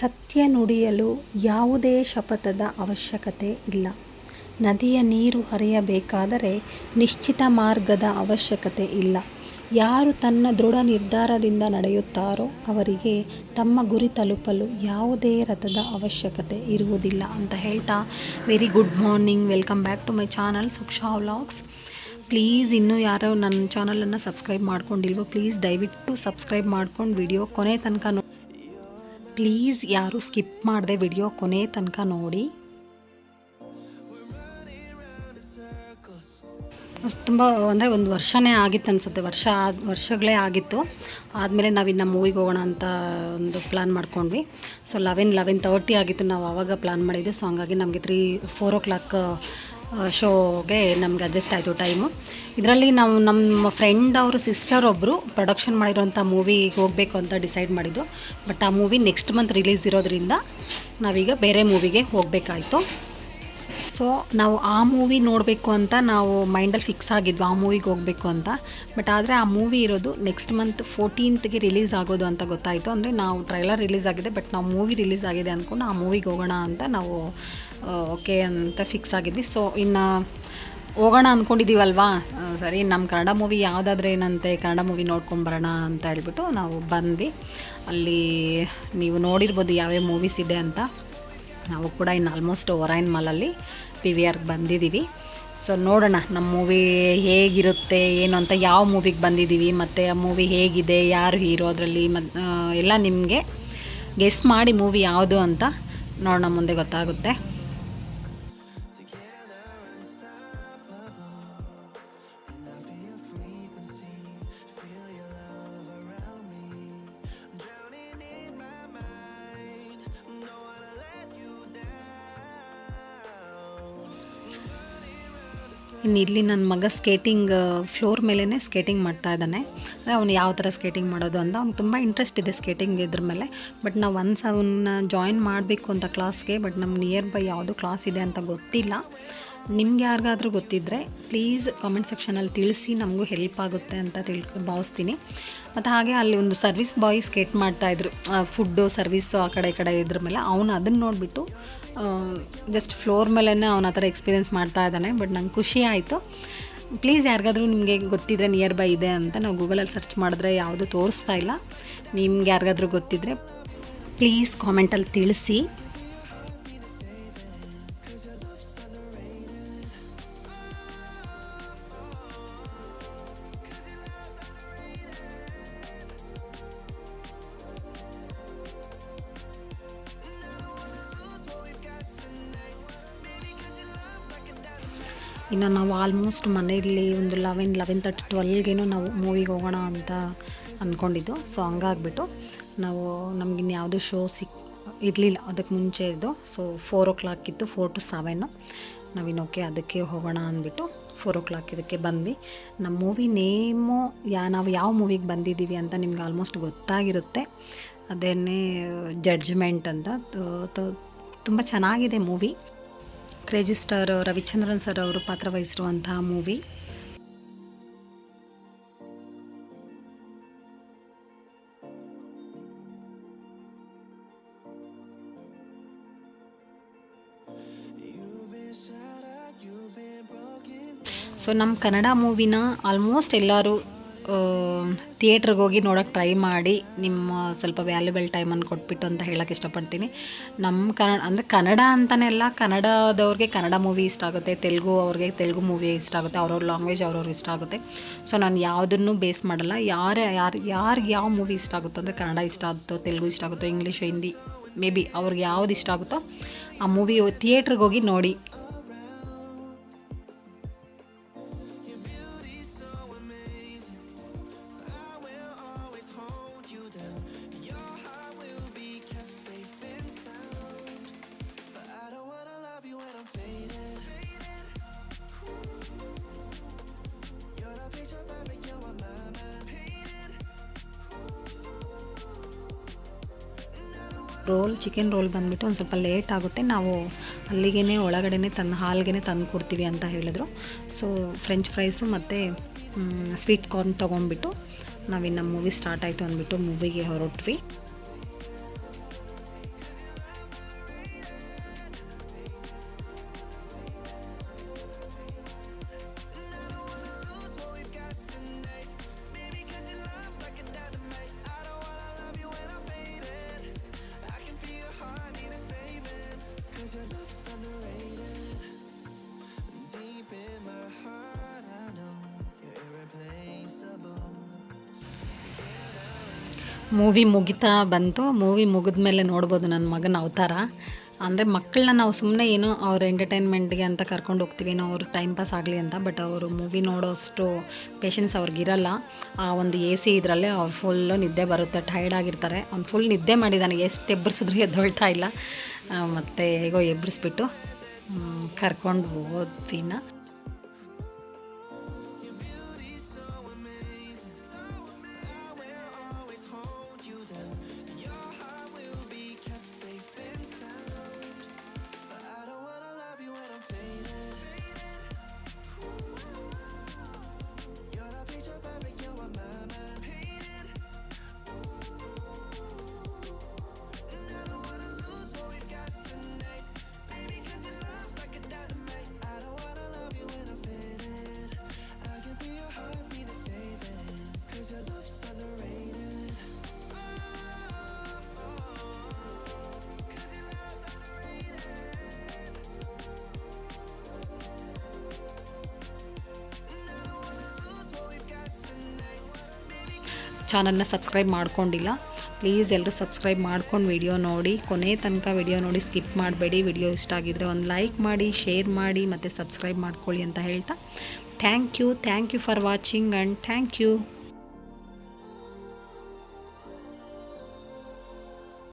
ಸತ್ಯ ನುಡಿಯಲು ಯಾವುದೇ ಶಪಥದ ಅವಶ್ಯಕತೆ ಇಲ್ಲ. ನದಿಯ ನೀರು ಹರಿಯಬೇಕಾದರೆ ನಿಶ್ಚಿತ ಮಾರ್ಗದ ಅವಶ್ಯಕತೆ ಇಲ್ಲ. ಯಾರು ತನ್ನ ದೃಢ ನಿರ್ಧಾರದಿಂದ ನಡೆಯುತ್ತಾರೋ ಅವರಿಗೆ ತಮ್ಮ ಗುರಿ ತಲುಪಲು ಯಾವುದೇ ರಥದ ಅವಶ್ಯಕತೆ ಇರುವುದಿಲ್ಲ ಅಂತ ಹೇಳ್ತಾ very good morning welcome back to my channel Suksha vlogs please ಇನ್ನೂ ಯಾರೋ ನನ್ನ ಚಾನಲನ್ನು ಸಬ್ಸ್ಕ್ರೈಬ್ ಮಾಡ್ಕೊಂಡಿಲ್ವೋ ಪ್ಲೀಸ್ ದಯವಿಟ್ಟು ಸಬ್ಸ್ಕ್ರೈಬ್ ಮಾಡ್ಕೊಂಡು ವಿಡಿಯೋ ಕೊನೆ ತನಕ ಪ್ಲೀಸ್ ಯಾರೂ ಸ್ಕಿಪ್ ಮಾಡದೆ ವಿಡಿಯೋ ಕೊನೆ ತನಕ ನೋಡಿ. ತುಂಬ ಅಂದರೆ ಒಂದು ವರ್ಷನೇ ಆಗಿತ್ತು ಅನಿಸುತ್ತೆ. ವರ್ಷ ಆದ, ವರ್ಷಗಳೇ ಆಗಿತ್ತು. ಆದಮೇಲೆ ನಾವಿನ್ನು ಮೂವಿಗೆ ಹೋಗೋಣ ಅಂತ ಒಂದು ಪ್ಲ್ಯಾನ್ ಮಾಡ್ಕೊಂಡ್ವಿ. ಸೊ ಲೆವೆನ್ ಲೆವೆನ್ ತರ್ಟಿ ಆಗಿತ್ತು. ನಾವು ಆವಾಗ ಪ್ಲ್ಯಾನ್ ಮಾಡಿದ್ದು. ಸೊ ಹಂಗಾಗಿ ನಮಗೆ ತ್ರೀ ಫೋರ್ ಓ ಕ್ಲಾಕ್ ಶೋಗೆ ನಮ್ಗೆ ಅಡ್ಜಸ್ಟ್ ಆಯಿತು ಟೈಮು ಇದರಲ್ಲಿ ನಾವು ನಮ್ಮ ಫ್ರೆಂಡ್ ಅವ್ರ ಸಿಸ್ಟರ್ ಒಬ್ಬರು ಪ್ರೊಡಕ್ಷನ್ ಮಾಡಿರೋಂಥ ಮೂವಿಗೆ ಹೋಗಬೇಕು ಅಂತ ಡಿಸೈಡ್ ಮಾಡಿದ್ದು. ಬಟ್ ಆ ಮೂವಿ ನೆಕ್ಸ್ಟ್ ಮಂತ್ ರಿಲೀಸ್ ಇರೋದ್ರಿಂದ ನಾವೀಗ ಬೇರೆ ಮೂವಿಗೆ ಹೋಗಬೇಕಾಯ್ತು. ಸೊ ನಾವು ಆ ಮೂವಿ ನೋಡಬೇಕು ಅಂತ ನಾವು ಮೈಂಡಲ್ಲಿ ಫಿಕ್ಸ್ ಆಗಿದ್ವು, ಆ ಮೂವಿಗೆ ಹೋಗಬೇಕು ಅಂತ. ಬಟ್ ಆದರೆ ಆ ಮೂವಿ ಇರೋದು ನೆಕ್ಸ್ಟ್ ಮಂತ್ ಫೋರ್ಟೀನ್ತ್ಗೆ ರಿಲೀಸ್ ಆಗೋದು ಅಂತ ಗೊತ್ತಾಯಿತು. ಅಂದರೆ ನಾವು ಟ್ರೈಲರ್ ರಿಲೀಸ್ ಆಗಿದೆ ಬಟ್ ನಾವು ಮೂವಿ ರಿಲೀಸ್ ಆಗಿದೆ ಅಂದ್ಕೊಂಡು ಆ ಮೂವಿಗೆ ಹೋಗೋಣ ಅಂತ ನಾವು ಓಕೆ ಅಂತ ಫಿಕ್ಸ್ ಆಗಿದ್ವಿ. ಸೊ ಇನ್ನು ಹೋಗೋಣ ಅಂದ್ಕೊಂಡಿದ್ದೀವಲ್ವಾ ಸರಿ ನಮ್ಮ ಕನ್ನಡ ಮೂವಿ ಯಾವುದಾದ್ರೆ ಏನಂತೆ ಕನ್ನಡ ಮೂವಿ ನೋಡ್ಕೊಂಬರೋಣ ಅಂತ ಹೇಳ್ಬಿಟ್ಟು ನಾವು ಬಂದ್ವಿ. ಅಲ್ಲಿ ನೀವು ನೋಡಿರ್ಬೋದು ಯಾವ್ಯಾವ ಮೂವೀಸ್ ಇದೆ ಅಂತ. ನಾವು ಕೂಡ ಇನ್ನು ಆಲ್ಮೋಸ್ಟ್ ಒರೈನ್ ಮಾಲಲ್ಲಿ ಪಿ ವಿ ಆರ್ಗೆ ಬಂದಿದ್ದೀವಿ ಸೊ ನೋಡೋಣ ನಮ್ಮ ಮೂವಿ ಹೇಗಿರುತ್ತೆ, ಏನು ಅಂತ, ಯಾವ ಮೂವಿಗೆ ಬಂದಿದ್ದೀವಿ ಮತ್ತು ಆ ಮೂವಿ ಹೇಗಿದೆ, ಯಾರು ಹೀರೋ ಅದರಲ್ಲಿ ಮತ್ತು ಎಲ್ಲ ನಿಮಗೆ ಗೆಸ್ ಮಾಡಿ ಮೂವಿ ಯಾವುದು ಅಂತ ನೋಡೋಣ ಮುಂದೆ ಗೊತ್ತಾಗುತ್ತೆ. ಇನ್ನು ಇಲ್ಲಿ ನನ್ನ ಮಗ ಸ್ಕೇಟಿಂಗ್ ಫ್ಲೋರ್ ಮೇಲೇ ಸ್ಕೇಟಿಂಗ್ ಮಾಡ್ತಾ ಇದ್ದಾನೆ. ಅವ್ನು ಯಾವ ಥರ ಸ್ಕೇಟಿಂಗ್ ಮಾಡೋದು ಅಂತ ಅವ್ನಿಗೆ ತುಂಬ ಇಂಟ್ರೆಸ್ಟ್ ಇದೆ ಸ್ಕೇಟಿಂಗ್ ಇದ್ರ ಮೇಲೆ. ಬಟ್ ನಾವು ಒನ್ಸ್ ಅವನ್ನ ಜಾಯಿನ್ ಮಾಡಬೇಕು ಅಂತ ಕ್ಲಾಸ್ಗೆ ಬಟ್ ನಮ್ಮ ನಿಯರ್ ಬೈ ಯಾವುದು ಕ್ಲಾಸ್ ಇದೆ ಅಂತ ಗೊತ್ತಿಲ್ಲ. ನಿಮ್ಗೆ ಯಾರಿಗಾದ್ರೂ ಗೊತ್ತಿದ್ದರೆ ಪ್ಲೀಸ್ ಕಾಮೆಂಟ್ ಸೆಕ್ಷನಲ್ಲಿ ತಿಳಿಸಿ, ನಮಗೂ ಹೆಲ್ಪ್ ಆಗುತ್ತೆ ಅಂತ ತಿಳ್ಕೊ, ಭಾವಿಸ್ತೀನಿ. ಮತ್ತು ಹಾಗೆ ಅಲ್ಲಿ ಒಂದು ಸರ್ವಿಸ್ ಬಾಯ್ ಸ್ಕೇಟ್ ಮಾಡ್ತಾಯಿದ್ರು ಫುಡ್ಡು ಸರ್ವಿಸ್ಸು ಆ ಕಡೆ ಈ ಕಡೆ ಇದ್ರ ಮೇಲೆ. ಅವನು ಅದನ್ನು ನೋಡಿಬಿಟ್ಟು ಜಸ್ಟ್ ಫ್ಲೋರ್ ಮೇಲೇ ಅವನ ಆ ಥರ ಎಕ್ಸ್ಪೀರಿಯೆನ್ಸ್ ಮಾಡ್ತಾ ಇದ್ದಾನೆ. ಬಟ್ ನಂಗೆ ಖುಷಿ ಆಯಿತು. ಪ್ಲೀಸ್ ಯಾರಿಗಾದ್ರೂ ನಿಮಗೆ ಗೊತ್ತಿದ್ದರೆ ನಿಯರ್ ಬೈ ಇದೆ ಅಂತ ನಾವು ಗೂಗಲಲ್ಲಿ ಸರ್ಚ್ ಮಾಡಿದ್ರೆ ಯಾವುದು ತೋರಿಸ್ತಾ ಇಲ್ಲ. ನಿಮ್ಗೆ ಯಾರಿಗಾದ್ರೂ ಗೊತ್ತಿದ್ದರೆ ಪ್ಲೀಸ್ ಕಾಮೆಂಟಲ್ಲಿ ತಿಳಿಸಿ. ಇನ್ನು ನಾವು ಆಲ್ಮೋಸ್ಟ್ ಮನೆಯಲ್ಲಿ ಒಂದು ಲೆವೆನ್ ಲೆವೆನ್ ತರ್ಟಿ ಟ್ವೆಲ್ಗೇನೋ ನಾವು ಮೂವಿಗೆ ಹೋಗೋಣ ಅಂತ ಅಂದ್ಕೊಂಡಿದ್ದು ಸೊ ಹಂಗಾಗ್ಬಿಟ್ಟು ನಾವು ನಮಗಿನ್ನು ಯಾವುದೂ ಶೋ ಸಿಕ್, ಇರಲಿಲ್ಲ. ಅದಕ್ಕೆ ಮುಂಚೆ ಇದ್ದು ಸೊ ಫೋರ್ ಓ ಕ್ಲಾಕ್ ಇತ್ತು ಫೋರ್ ಟು ಸೆವೆನ್ನು ನಾವಿನ್ನು ಓಕೆ ಅದಕ್ಕೆ ಹೋಗೋಣ ಅಂದ್ಬಿಟ್ಟು ಫೋರ್ ಓ ಕ್ಲಾಕ್ ಇದಕ್ಕೆ ಬಂದ್ವಿ. ನಮ್ಮ ಮೂವಿ ನೇಮು, ಯಾ, ನಾವು ಯಾವ ಮೂವಿಗೆ ಬಂದಿದ್ದೀವಿ ಅಂತ ನಿಮ್ಗೆ ಆಲ್ಮೋಸ್ಟ್ ಗೊತ್ತಾಗಿರುತ್ತೆ. ಅದೇನೇ ಜಡ್ಜ್ಮೆಂಟ್ ಅಂತ. ತುಂಬ ಚೆನ್ನಾಗಿದೆ movie crazy star Ravichandran sir ಅವರು ಪಾತ್ರ ವಹಿಸಿರುವಂತಹ ಮೂವಿ. ಸೊ ನಮ್ಮ ಕನ್ನಡ ಮೂವಿನ ಆಲ್ಮೋಸ್ಟ್ ಎಲ್ಲರೂ ಥಿಯೇಟ್ರಿಗೆ ಹೋಗಿ ನೋಡೋಕ್ಕೆ ಟ್ರೈ ಮಾಡಿ ನಿಮ್ಮ ಸ್ವಲ್ಪ ವ್ಯಾಲ್ಯೂಬಲ್ ಟೈಮನ್ನು ಕೊಟ್ಬಿಟ್ಟು ಅಂತ ಹೇಳೋಕ್ಕೆ ಇಷ್ಟಪಡ್ತೀನಿ. ನಮ್ಮ ಕನ್ನಡ, ಅಂದರೆ ಕನ್ನಡ ಅಂತಲೇ ಅಲ್ಲ, ಕನ್ನಡದವ್ರಿಗೆ ಕನ್ನಡ ಮೂವಿ ಇಷ್ಟ ಆಗುತ್ತೆ, ತೆಲುಗು ಅವ್ರಿಗೆ ತೆಲುಗು ಮೂವಿ ಇಷ್ಟ ಆಗುತ್ತೆ, ಅವ್ರವ್ರ ಲ್ಯಾಂಗ್ವೇಜ್ ಅವ್ರವ್ರಿಗೆ ಇಷ್ಟ ಆಗುತ್ತೆ. ಸೊ ನಾನು ಯಾವುದನ್ನು ಬೇಸ್ ಮಾಡಲ್ಲ, ಯಾರು ಯಾರು, ಯಾರಿಗೆ ಯಾವ ಮೂವಿ ಇಷ್ಟ ಆಗುತ್ತೋ, ಅಂದರೆ ಕನ್ನಡ ಇಷ್ಟ ಆಗುತ್ತೋ, ತೆಲುಗು ಇಷ್ಟ ಆಗುತ್ತೋ ಇಂಗ್ಲೀಷ್ ಹಿಂದಿ ಮೇ ಬಿ ಅವ್ರಿಗೆ ಯಾವ್ದು ಇಷ್ಟ ಆಗುತ್ತೋ, ಆ ಮೂವಿ ಥಿಯೇಟ್ರಿಗೆ ಹೋಗಿ ನೋಡಿ. ರೋಲ್, ಚಿಕನ್ ರೋಲ್ ಬಂದುಬಿಟ್ಟು ಒಂದು ಸ್ವಲ್ಪ ಲೇಟ್ ಆಗುತ್ತೆ. ನಾವು ಅಲ್ಲಿಗೇ ಒಳಗಡೆ ತಂದು ಹಾಲ್ಗೆ ತಂದು ಕೊಡ್ತೀವಿ ಅಂತ ಹೇಳಿದ್ರು. ಸೊ ಫ್ರೆಂಚ್ ಫ್ರೈಸು ಮತ್ತು ಸ್ವೀಟ್ ಕಾರ್ನ್ ತೊಗೊಂಡ್ಬಿಟ್ಟು ನಾವಿನ್ನು ಮೂವಿ ಸ್ಟಾರ್ಟ್ ಆಯಿತು ಅಂದ್ಬಿಟ್ಟು ಮೂವಿಗೆ ಹೊರಟ್ವಿ. ಮೂವಿ ಮುಗಿತಾ ಬಂತು. ಮೂವಿ ಮುಗಿದ್ಮೇಲೆ ನೋಡ್ಬೋದು ನನ್ನ ಮಗನ ಅವತಾರ. ಅಂದರೆ ಮಕ್ಕಳನ್ನ ನಾವು ಸುಮ್ಮನೆ ಏನೋ ಅವ್ರ ಎಂಟರ್ಟೈನ್ಮೆಂಟ್ಗೆ ಅಂತ ಕರ್ಕೊಂಡು ಹೋಗ್ತೀವಿ. ಏನೋ ಅವ್ರ ಟೈಮ್ ಪಾಸ್ ಆಗಲಿ ಅಂತ. ಬಟ್ ಅವರು ಮೂವಿ ನೋಡೋಷ್ಟು ಪೇಷನ್ಸ್ ಅವ್ರಿಗಿರಲ್ಲ ಆ ಒಂದು ಎ ಸಿ ಇದರಲ್ಲೇ ಅವ್ರು ಫುಲ್ಲು ನಿದ್ದೆ ಬರುತ್ತೆ. ಟೈರ್ಡ್ ಆಗಿರ್ತಾರೆ. ಅವ್ನು ಫುಲ್ ನಿದ್ದೆ ಮಾಡಿದ್ದಾನೆ ಎಷ್ಟು ಎಬ್ಬರಿಸಿದ್ರು ಎದ್ದೊಳ್ತಾ ಇಲ್ಲ. ಮತ್ತೆ ಹೇಗೋ ಎಬ್ಬರಿಸ್ಬಿಟ್ಟು ಕರ್ಕೊಂಡು ಹೋದ್ವಿನ ಚಾನಲ್ನ ಸಬ್ಸ್ಕ್ರೈಬ್ ಮಾಡ್ಕೊಂಡಿಲ್ಲ, ಪ್ಲೀಸ್ ಎಲ್ಲರೂ ಸಬ್ಸ್ಕ್ರೈಬ್ ಮಾಡ್ಕೊಂಡು ವಿಡಿಯೋ ನೋಡಿ. ಕೊನೆ ತನಕ ವಿಡಿಯೋ ನೋಡಿ, ಸ್ಕಿಪ್ ಮಾಡಬೇಡಿ. ವಿಡಿಯೋ ಇಷ್ಟ ಆಗಿದ್ದರೆ ಒಂದು ಲೈಕ್ ಮಾಡಿ, ಶೇರ್ ಮಾಡಿ, ಮತ್ತು ಸಬ್ಸ್ಕ್ರೈಬ್ ಮಾಡ್ಕೊಳ್ಳಿ ಅಂತ ಹೇಳ್ತಾ. Thank you thank you for watching and thank you.